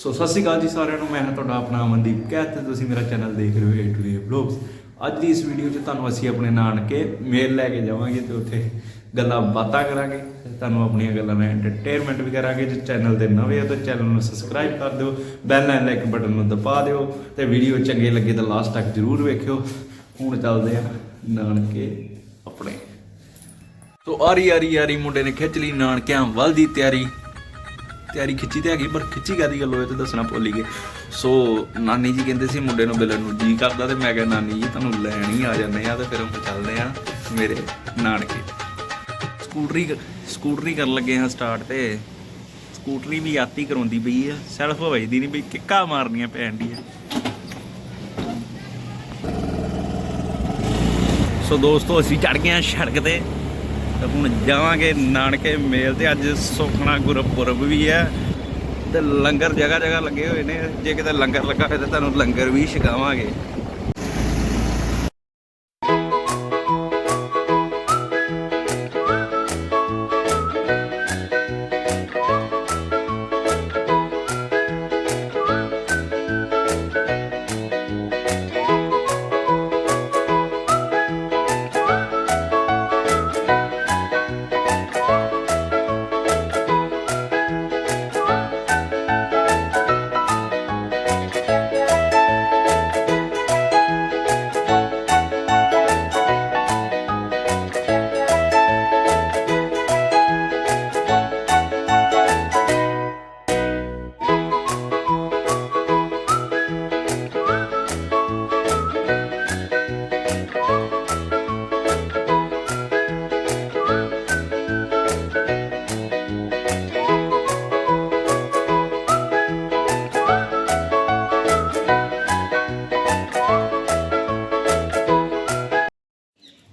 ਸੋ ਸਤਿ ਸ਼੍ਰੀ ਅਕਾਲ ਜੀ ਸਾਰਿਆਂ ਨੂੰ, ਮੈਂ ਹਾਂ ਤੁਹਾਡਾ ਆਪਣਾ ਅਮਨਦੀਪ ਕਹਿ ਤੇ ਤੁਸੀਂ ਮੇਰਾ ਚੈਨਲ ਦੇਖ ਰਹੇ ਹੋ A to A Vlogs ਅੱਜ ਦੀ ਇਸ ਵੀਡੀਓ 'ਚ ਤੁਹਾਨੂੰ ਅਸੀਂ ਆਪਣੇ ਨਾਨਕੇ ਮੇਲ ਲੈ ਕੇ ਜਾਵਾਂਗੇ ਤੇ ਉੱਥੇ ਗੱਲਾਂ ਬਾਤਾਂ ਕਰਾਂਗੇ ਤੁਹਾਨੂੰ ਆਪਣੀਆਂ ਗੱਲਾਂ ਨਾਲ ਐਂਟਰਟੇਨਮੈਂਟ ਵੀ ਕਰਾਂਗੇ। ਜੇ ਚੈਨਲ ਤੇ ਨਵੇਂ ਹੋ ਤਾਂ ਚੈਨਲ ਨੂੰ ਸਬਸਕ੍ਰਾਈਬ ਕਰ ਦਿਓ ਬੈਲ ਐਂਡ ਲਾਈਕ ਬਟਨ ਨੂੰ ਦਬਾ ਦਿਓ ਤੇ ਵੀਡੀਓ ਚੰਗੇ ਲੱਗੇ ਤਾਂ ਲਾਸਟ ਤੱਕ ਜਰੂਰ ਵੇਖਿਓ। ਹੁਣ ਚੱਲਦੇ ਆ ਨਾਨਕੇ ਆਪਣੇ। ਤੋ ਆਰੀ ਆਰੀ ਆਰੀ ਮੁੰਡੇ ਨੇ ਖਿੱਚ ਲਈ ਨਾਨਕਿਆਂ ਵੱਲ ਦੀ ਤਿਆਰੀ। ਤਿਆਰੀ ਖਿੱਚੀ ਤੇ ਹੈਗੀ, ਪਰ ਖਿੱਚੀ ਕਾਦੀ ਗੱਲ ਹੋਏ ਤੇ ਦੱਸਣਾ ਭੁੱਲ ਹੀ ਗਏ। ਸੋ ਨਾਨੀ ਜੀ ਕਹਿੰਦੇ ਸੀ ਮੁੰਡੇ ਨੂੰ ਮਿਲਣ ਨੂੰ ਜੀ ਕਰਦਾ ਤੇ ਮੈਂ ਕਿਹਾ, ਨਾਨੀ ਜੀ, ਤੁਹਾਨੂੰ ਲੈਣ ਹੀ ਆ ਜਾਂਦੇ ਆ ਤੇ ਫਿਰ ਹੁਣ ਚੱਲਦੇ ਆ ਮੇਰੇ ਨਾਨਕੇ। ਸਕੂਟਰੀ ਸਕੂਟਰੀ ਕਰਨ ਲੱਗੇ ਹਾਂ ਸਟਾਰਟ ਤੇ। ਸਕੂਟਰੀ ਵੀ ਆਤੀ ਕਰਾਉਂਦੀ ਪਈ ਆ ਸੈਲਫ ਵੱਜਦੀ ਨਹੀਂ ਪਈ, ਕਿੱਕਾ ਮਾਰਨੀਆਂ ਪੈਣ ਦੀ ਆ ਸੋ ਦੋਸਤੋ, ਅਸੀਂ ਚੜ ਗਏ ਆ ਸੜਕ ਤੇ। ਤੇ ਹੁਣ ਜਾਵਾਂਗੇ ਨਾਨਕੇ ਮੇਲ ਤੇ। ਅੱਜ ਸੁਖਣਾ ਗੁਰਪੁਰਬ ਵੀ ਹੈ ਤੇ ਲੰਗਰ ਜਗ੍ਹਾ ਜਗ੍ਹਾ ਲੱਗੇ ਹੋਏ ਨੇ। ਜੇ ਕਿਤੇ ਲੰਗਰ ਲੱਗਾ ਹੋਇਆ ਤਾਂ ਤੁਹਾਨੂੰ ਲੰਗਰ ਵੀ ਛਕਾਵਾਂਗੇ।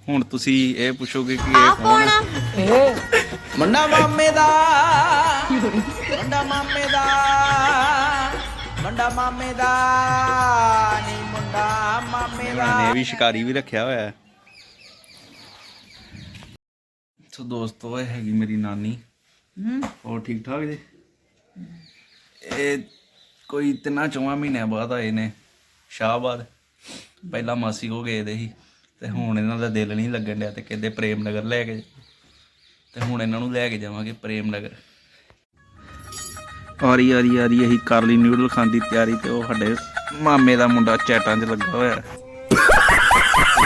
ਹੁਣ ਤੁਸੀਂ ਇਹ ਪੁੱਛੋਗੇ ਕਿ ਇਹ ਕੌਣ ਹੈ ਮੁੰਡਾ ਮਾਮੇ ਦਾ ਮੁੰਡਾ ਮਾਮੇ ਦਾ ਮੁੰਡਾ ਮਾਮੇ ਦਾ ਨੀ ਮੁੰਡਾ ਮਾਮੇ ਦਾ। ਨੇ ਵੀ ਸ਼ਿਕਾਰੀ ਵੀ ਰੱਖਿਆ ਹੋਇਆ ਹੈ। ਸੋ ਦੋਸਤੋ ਇਹ ਹੈਗੀ ਮੇਰੀ ਨਾਨੀ। ਹੋਰ ਠੀਕ ਠਾਕ ਜੀ? ਇਹ ਕੋਈ ਤਿੰਨਾਂ ਚੌਵਾਂ ਮਹੀਨਿਆਂ ਬਾਅਦ ਆਏ ਨੇ ਸ਼ਾਹਬਾਦ। ਪਹਿਲਾਂ ਮਾਸੀ ਕੋ ਗਏ ਦੇ ਸੀ। ਤੇ ਹੁਣ ਇਹਨਾਂ ਦਾ ਦਿਲ ਨਹੀਂ ਲੱਗਣ ਡਿਆ ਤੇ ਕਹਿੰਦੇ ਪ੍ਰੇਮ ਨਗਰ ਲੈ ਕੇ ਜਾਓ। ਤੇ ਹੁਣ ਇਹਨਾਂ ਨੂੰ ਲੈ ਕੇ ਜਾਵਾਂਗੇ ਪ੍ਰੇਮ ਨਗਰ ਆਰੀ ਆਰੀ ਆਰੀ ਅਸੀਂ ਕਰ ਲਈ ਨਿਊਡਲ ਖਾਣ ਦੀ ਤਿਆਰੀ ਤੇ ਉਹ ਸਾਡੇ ਮਾਮੇ ਦਾ ਮੁੰਡਾ ਚੈਟਾਂ 'ਚ ਲੱਗਾ ਹੋਇਆ। ਹੈ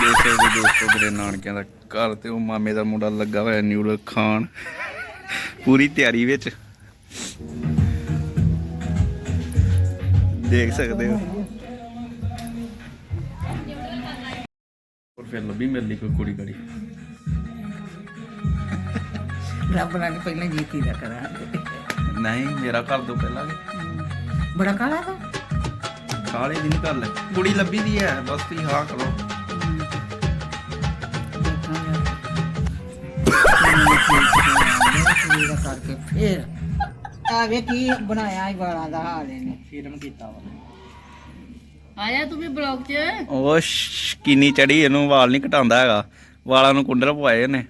ਦੇਖ ਸਕਦੇ ਦੋਸਤੋ ਮੇਰੇ ਨਾਨਕਿਆਂ ਦਾ ਘਰ ਤੇ ਉਹ ਮਾਮੇ ਦਾ ਮੁੰਡਾ ਲੱਗਾ ਹੋਇਆ ਨਿਊਡਲ ਖਾਣ। ਪੂਰੀ ਤਿਆਰੀ ਵਿੱਚ। ਦੇਖ ਸਕਦੇ ਹੋ। ਫਿਰ ਲੱਭੀ ਮਿਲ ਲਈ ਕੋਈ ਕੁੜੀ ਕੜੀ ਰੱਬ ਨਾਲ ਪਹਿਲਾਂ ਜੀਤੀ ਦਾ ਕਰਾਂਗੇ। ਨਹੀਂ ਮੇਰਾ ਘਰ ਤੋਂ ਪਹਿਲਾਂ ਵੀ। ਬੜਾ ਕਾਲਾ ਦਾ ਕਾਲੇ ਦੀ ਨਹੀਂ ਕਰ ਲੈ ਕੁੜੀ ਲੱਭੀ ਦੀ ਹੈ ਬਸ ਤੁਸੀਂ ਹਾਂ ਕਰੋ। ਦੇਖਾਂਗੇ। ਕਰਕੇ ਫੇਰ। ਆ ਵੇ ਕੀ ਬਣਾਇਆ ਇਹ ਵਾਲਾਂ ਦਾ ਹਾਲ ਇਹਨੇ। ਫਿਲਮ ਕੀਤਾ ਵਾ। ਆਇਆ ਤੂੰ ਵੀ ਬਲੌਗ 'ਚ? ਉਹ ਸ਼ਕੀਨੀ ਚੜੀ ਇਹਨੂੰ ਵਾਲ ਨਹੀਂ ਘਟਾਉਂਦਾ ਹੈਗਾ। ਵਾਲਾਂ ਨੂੰ ਕੁੰਡਲ ਪਵਾਏ ਨੇ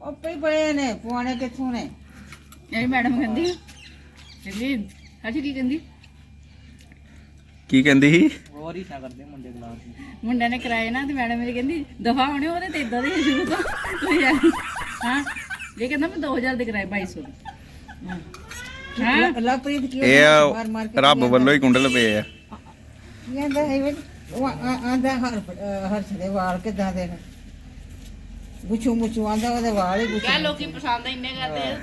ਉੱਪੇ ਹੀ ਪਏ ਨੇ ਪੁਆਣੇ ਕਿੱਥੋਂ ਨੇ? ਇਹ ਮੈਡਮ ਕਹਿੰਦੀ ਕਹਿੰਦੀ ਹਜੀ ਕੀ ਕਹਿੰਦੀ? ਕੀ ਕਹਿੰਦੀ ਸੀ? ਹੋਰ ਹੀ ਨਾ ਕਰਦੇ ਮੁੰਡੇ ਕਲਾਸ ਮੁੰਡੇ ਨੇ ਕਰਾਏ ਨਾ ਤੇ ਮੈਡਮ ਮੇਰੀ ਕਹਿੰਦੀ ਦਫਾ ਹੋਣੇ ਉਹਦੇ ਤੇ ਇਦਾਂ ਦੇ ਹੀ ਸ਼ੁਰੂ ਤੋਂ। ਤੁਸੀਂ ਆ- ਹਾਂ ਇਹ ਕਹਿੰਦਾ ਮੈਂ 2000 ਦੇ ਕਰਾਏ 2200 ਦੇ। ਹਾਂ। ਲਵਪ੍ਰੀਤ ਕੀ ਇਹ ਮਾਰ ਮਾਰ ਆ ਰੱਬ ਵੱਲੋਂ ਹੀ ਕੁੰਡਲ ਪਏ ਆ। ਕਹਿੰਦਾ ਹੈ ਵੀ ਉਹ ਆਂਦਾ ਹਰ ਹਰਸ਼ ਦੇ ਵਾਲ ਕਿਦਾਂ ਦੇ ਨੇ? ਗੁੱਛੂ ਮੁੱਛੂ ਆਂਦਾ ਉਹਦੇ ਵਾਲ ਹੀ ਗੁੱਛੂ ਕਿਆ ਲੋਕੀ ਪਸੰਦ ਇੰਨੇ ਕਰਦੇ ਆ।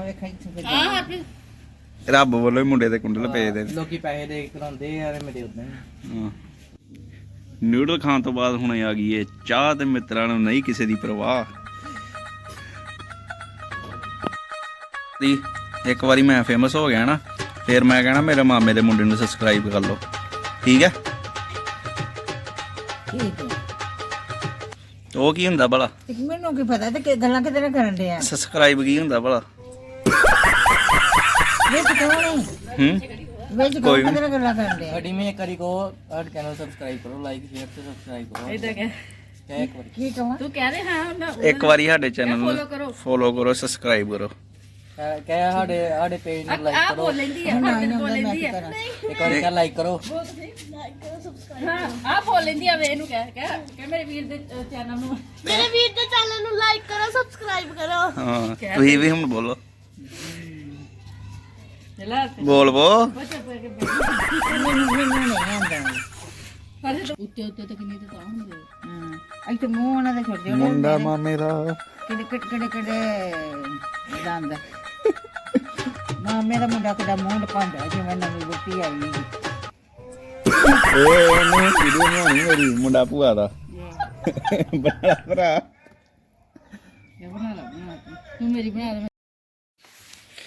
ਵੇਖ ਇੱਥੋਂ ਕਿੱਦਾਂ ਹਾਂ ਹਰਪ੍ਰੀਤ। ਰੱਬ ਵੱਲੋਂ ਹੀ ਮੁੰਡੇ ਦੇ ਕੁੰਡਲ ਪਏ ਦੇ ਨੇ। ਲੋਕੀ ਪੈਸੇ ਦੇ ਕੇ ਕਰਾਉਂਦੇ ਆ ਤੇ ਮੇਰੇ ਉਦਾਂ ਹਾਂ। ਨਿਊਡਲ ਖਾਣ ਤੋਂ ਬਾਅਦ ਹੁਣ ਆ ਗਈ ਏ ਚਾਹ ਤੇ ਮਿੱਤਰਾਂ ਨੂੰ ਨਹੀਂ ਕਿਸੇ ਦੀ ਪਰਵਾਹ। ਦੀ ਇੱਕ ਵਾਰੀ ਮੈਂ ਫੇਮਸ ਹੋ ਗਿਆ ਨਾ। ਫਿਰ ਮੈਂ ਕਹਿਣਾ ਮੇਰੇ ਮਾਮੇ ਦੇ ਮੁੰਡੇ ਨੂੰ ਸਬਸਕ੍ਰਾਈਬ ਕਰ ਲਓ। ਠੀਕ ਹੈ? ਠੀਕ ਹੈ। ਉਹ ਕੀ ਹੁੰਦਾ ਭਲਾ? ਮੈਨੂੰ ਕੀ ਪਤਾ ਤੇ ਗੱਲਾਂ ਕਿਤੇ ਨਾਲ ਕਰਨ ਡਿਆ? ਸਬਸਕ੍ਰਾਈਬ ਕੀ ਹੁੰਦਾ ਭਲਾ? ਵਿੱਚ ਕੌਣ ਹੂੰ? ਵਿੱਚ ਕੌਣ ਕਿਤੇ ਗੱਲਾਂ ਕਰਨ ਡਿਆ? ਅਡੀ ਮੈਂ ਕਰੀ ਕੋ ਅਡ ਚੈਨਲ ਸਬਸਕ੍ਰਾਈਬ ਕਰੋ ਲਾਈਕ ਸ਼ੇਅਰ ਤੇ ਸਬਸਕ੍ਰਾਈਬ ਕਰੋ। ਇਦਾਂ ਕਹਿ ਕੀ ਕਹਾਂ? ਤੂੰ ਕਹਿ ਰਿਹਾ ਹਾਂ ਇੱਕ ਵਾਰੀ ਸਾਡੇ ਚੈਨਲ ਨੂੰ ਫੋਲੋ ਕਰੋ। ਸਬਸਕ੍ਰਾਈਬ ਕਰੋ। ਕਹਿ ਕਹਿ ਸਾਡੇ ਸਾਡੇ ਪੇਜ ਨੂੰ ਲਾਈਕ ਆ ਕਰੋ। ਬੋਲ ਲੈਂਦੀ ਆ ਨਾ ਹਾਂ ਇਹਨਾਂ ਬੋਲ ਲੈਂਦੀ ਕਰਾਂ ਇੱਕ ਵਾਰ ਕਹਿ ਲਾਈਕ ਕਰੋ। ਹਾਂ ਆ ਬੋਲ ਲੈਂਦੀ ਆ ਵੇ ਇਹਨੂੰ ਕਹਿ ਕਹਿ ਕਹਿ ਮੇਰੇ ਵੀਰ ਦੇ ਚੈਨਲ ਨੂੰ। ਮੇਰੇ ਵੀਰ ਦੇ ਚੈਨਲ ਨੂੰ ਲਾਈਕ ਕਰੋ ਸਬਸਕ੍ਰਾਈਬ ਕਰੋ। ਹਾਂ ਤੁਸੀਂ ਵੀ ਹੁਣ ਬੋਲੋ। ਚਲਾ ਬੋਲ ਬੋ ਬੱਚੇ ਪੇ ਕੇ ਉੱਤੇ ਉੱਤੇ ਤੱਕ ਨਹੀਂ ਤਾਂ ਹੁੰਦੇ ਹਾਂ ਇੱਥੇ ਮੂੰਹ ਉਹਨਾਂ ਦੇ ਛੋਟੇ ਛੋਟੇ ਮੁੰਡਾ ਮਾਮੇ ਦਾ। ਕਿਹੜੇ ਕਿਹੜੇ ਕਿਹੜੇ ਦੰਦ ਮਾਮੇ ਦਾ ਮੁੰਡਾ ਕਿਹੜਾ ਮੂੰਹ ਲਪਾਉਂਦਾ ਜਿਵੇਂ ਨਵੀਂ ਬੁੱਤੀ ਆਈ ਹੈ ਓਏ ਉਹਨੇ ਵੀਡੀਓ ਬਣਾਉਣੀ ਮੇਰੀ ਮੁੰਡਾ ਭੂਆ ਦਾ। ਬੜਾ ਭਰਾ। ਇਹ ਬਣਾ ਲਾ ਬਣਾ ਤੂੰ। ਤੂੰ ਮੇਰੀ ਬਣਾ ਲੈ।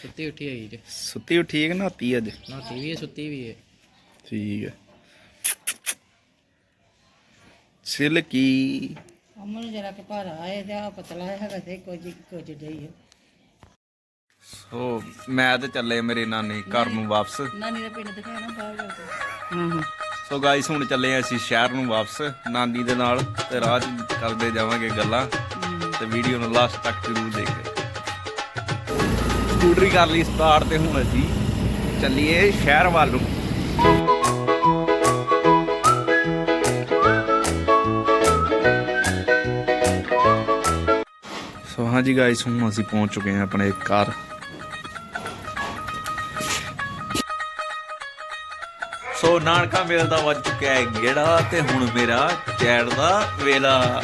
ਸੁੱਤੀ ਉੱਠੀ ਹੈਗੀ ਜੇ। ਸੁੱਤੀ ਉੱਠੀ ਹੈ ਕਿ ਨਾਤੀ ਅੱਜ? ਨਾਤੀ ਵੀ ਹੈ ਸੁੱਤੀ ਵੀ ਹੈ। ਠੀਕ ਹੈ। ਸਿਲਕੀ ਅਮਨ ਜਰਾ ਕਿ ਭਾਰਾ ਹੈ ਤੇ ਆ ਪਤਲਾ ਹੈਗਾ ਤੇ ਕੁਝ ਕੁਝ ਡਈ ਹੈ। ਸੋ ਮੈਂ ਤੇ ਚੱਲੇ ਮੇਰੇ ਨਾਨੀ ਘਰ ਨੂੰ ਵਾਪਸ। ਨਾਨੀ ਦਾ ਪਿੰਡ ਦਿਖਾਣਾ ਬਾਹਰ ਜਾ ਕੇ। ਸੋ ਗਾਇਸ ਹੁਣ ਚੱਲੇ ਹਾਂ ਅਸੀਂ ਸ਼ਹਿਰ ਨੂੰ ਵਾਪਸ। ਨਾਨੀ ਦੇ ਨਾਲ ਤੇ ਰਾਹ 'ਚ ਕਰਦੇ ਜਾਵਾਂਗੇ ਗੱਲਾਂ। ਤੇ ਵੀਡੀਓ ਨੂੰ ਲਾਸਟ ਤੱਕ ਜ਼ਰੂਰ ਦੇਖਿਓ। ਸਕੂਟਰੀ ਕਰ ਲਈ ਸਟਾਰਟ ਤੇ ਹੁਣ ਅਸੀਂ ਚੱਲੀਏ ਸ਼ਹਿਰ ਵੱਲ ਨੂੰ। ਸੋ ਹਾਂਜੀ ਗਾਇਸ ਹੁਣ ਅਸੀਂ ਪਹੁੰਚ ਚੁੱਕੇ ਹਾਂ ਆਪਣੇ ਘਰ। ਸੋ ਨਾਨਕਾ ਮੇਲ ਦਾ ਵੱਜ ਚੁੱਕਿਆ ਹੈ ਗੇੜਾ ਤੇ ਹੁਣ ਮੇਰਾ ਚੈੜ ਦਾ ਵੇਲਾ।